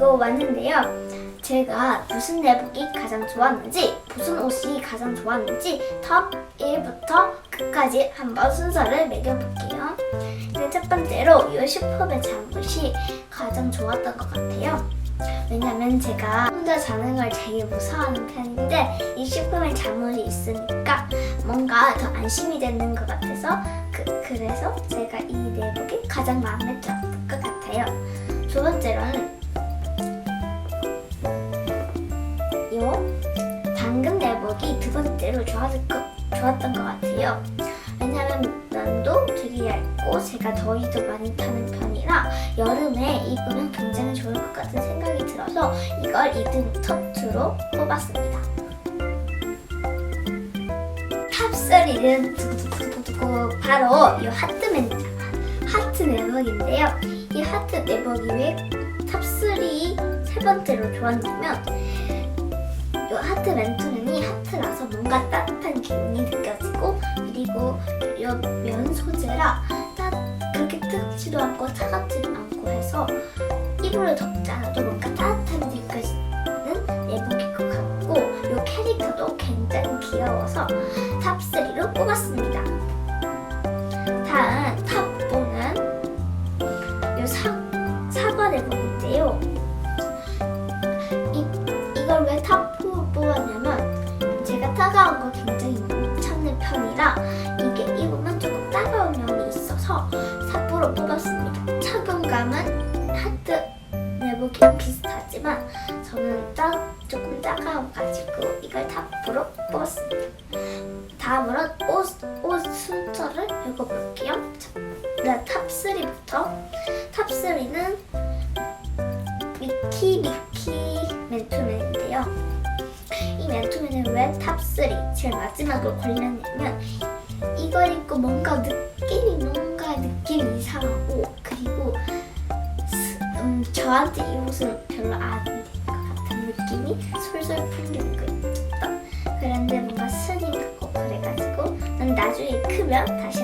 또 왔는데요. 제가 무슨 내복이 가장 좋았는지, 무슨 옷이 가장 좋았는지 탑 1부터 끝까지 한번 순서를 매겨볼게요. 네, 첫 번째로 이 슈퍼맨 잠옷이 가장 좋았던 것 같아요. 왜냐면 제가 혼자 자는 걸 되게 무서워하는 편인데 이 슈퍼맨 잠옷이 있으니까 뭔가 더 안심이 되는 것 같아서 그, 그래서 제가 이 내복이 가장 마음에 들었던 것 같아요. 두 번째로는 요 당근 내복이 두 번째로 좋았을 것, 좋았던 것 같아요. 왜냐면 면도 되게 얇고 제가 더위도 많이 타는 편이라 여름에 입으면 굉장히 좋을 것 같은 생각이 들어서 이걸 2등 톱2로 뽑았습니다. 탑3는 두구두구두구 바로 이 하트 맨 하트 내복인데요. 이 하트 내복이 왜 탑3 세 번째로 좋았냐면 이 하트 맨투맨이 하트라서 뭔가 따뜻한 기분이 느껴지고 그리고 이면 소재라 따, 그렇게 뜨겁지도 않고 차갑지도 않고 해서 이불을 덮지 않아도 뭔가 따뜻함이 느껴지는 내복일 것 같고 이 캐릭터도 굉장히 귀여워서 탑3로 뽑았습니다. 다음 탑 한번 뽑았습니다. 착용감은 하트 내복이랑 비슷하지만 저는 딱 조금 작아가지고 이걸 탑으로 뽑았습니다. 다음으로 옷, 옷 순서를 읽어볼게요. 네, 탑3부터 탑3는 미키 미키 맨투맨인데요. 이 맨투맨은 왜 탑3 제일 마지막으로 걸렸냐면 이걸 입고 뭔가 느낌이 너무 이 이상하고 그리고 스- 음, 저한테 이 옷은 별로 안 어울리는 것 같은 느낌이 솔솔 풍기는 거 있었다. 그런데 뭔가 스님 같고 그래가지고 난 나중에 크면 다시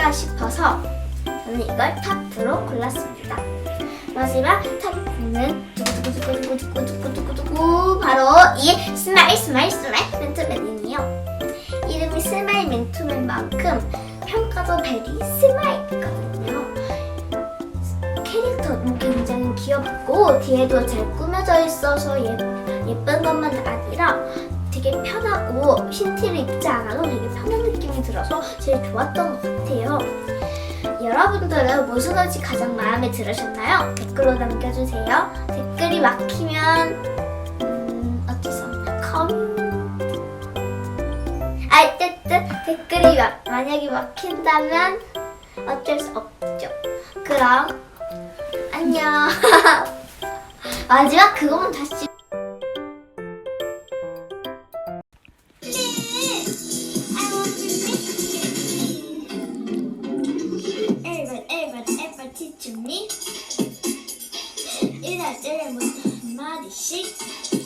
까 싶어서 저는 이걸 탑2로 골랐습니다. 마지막 탑9는 두구두구두구두구두구두구두구 바로 이 스마일 스마일 스마일 맨투맨이에요. 이름이 스마일 맨투맨 만큼 평가도 베리 스마일이거든요. 캐릭터도 굉장히 귀엽고 뒤에도 잘 꾸며져 있어서 예, 예쁜 것만 아니라 되게 편하고 흰티를 입지 않아도 되게 편한 느낌이 들어서 제일 좋았던 것 같아요. 여러분들은 무슨 옷이 가장 마음에 들으셨나요? 댓글로 남겨주세요. 댓글이 막히면 음, 어쩔 수 없나 커뮤니티 아, 어쨌든 댓글이 막, 만약에 막힌다면 어쩔 수 없죠. 그럼 안녕. 마지막 그거만 다시. 한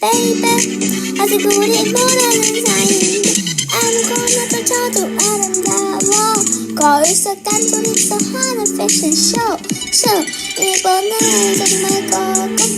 baby. As a good immortal inside I'm gonna potato out on the wall Call it a candle, it's a hard fiction show. So, 이번엔 정말 call.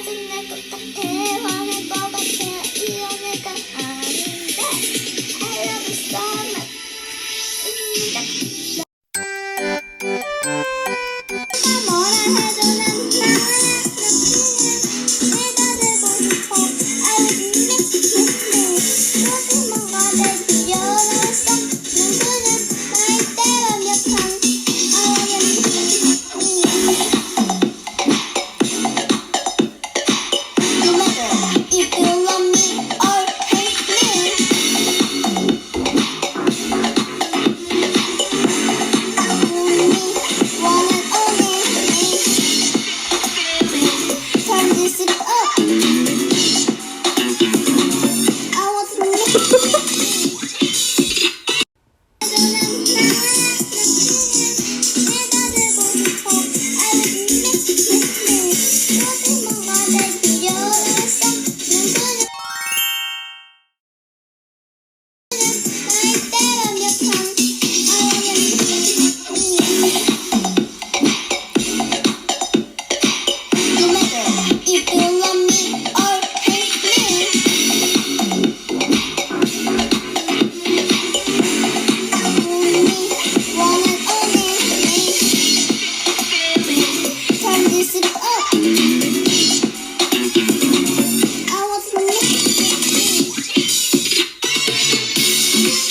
I've been there, but the hell Peace.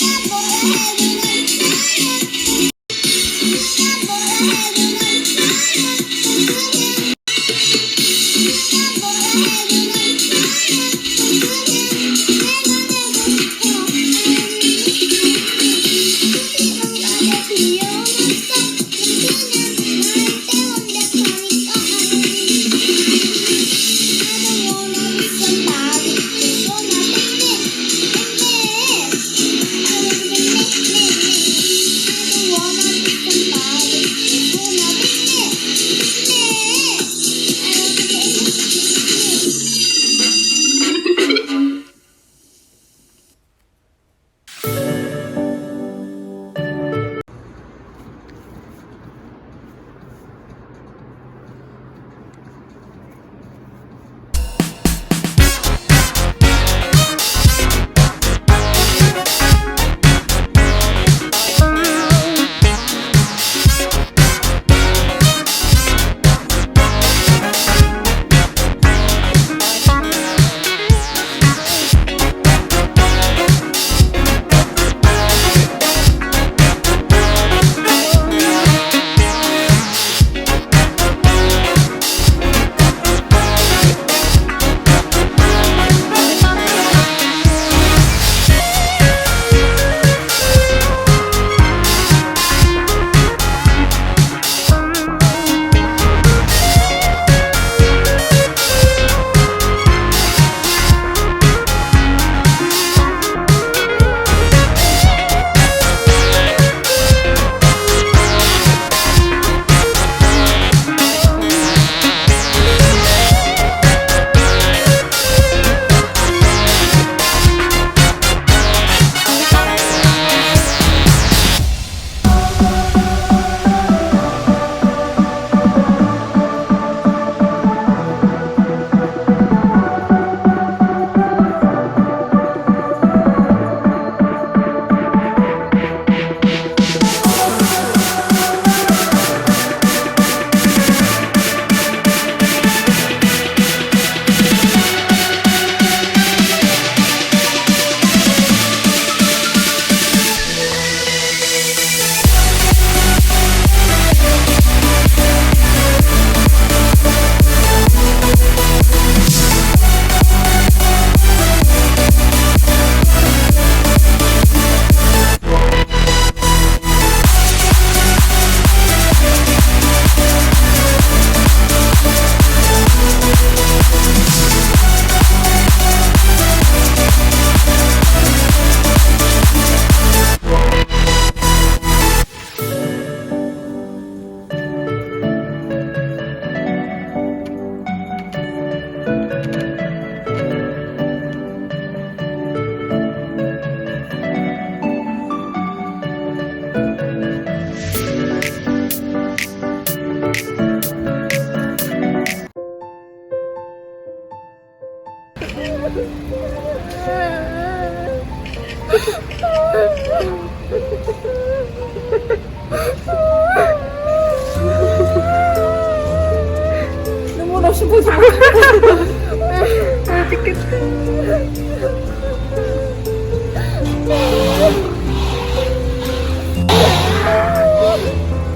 눈물 없이 보지 마.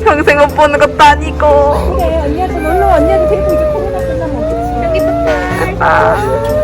평생 못 보는 것도 아니고. 그래 언니한테 놀러 와. 언니한테 데리고 이제 코로나 끝나면 오겠지. 여기부터. 아.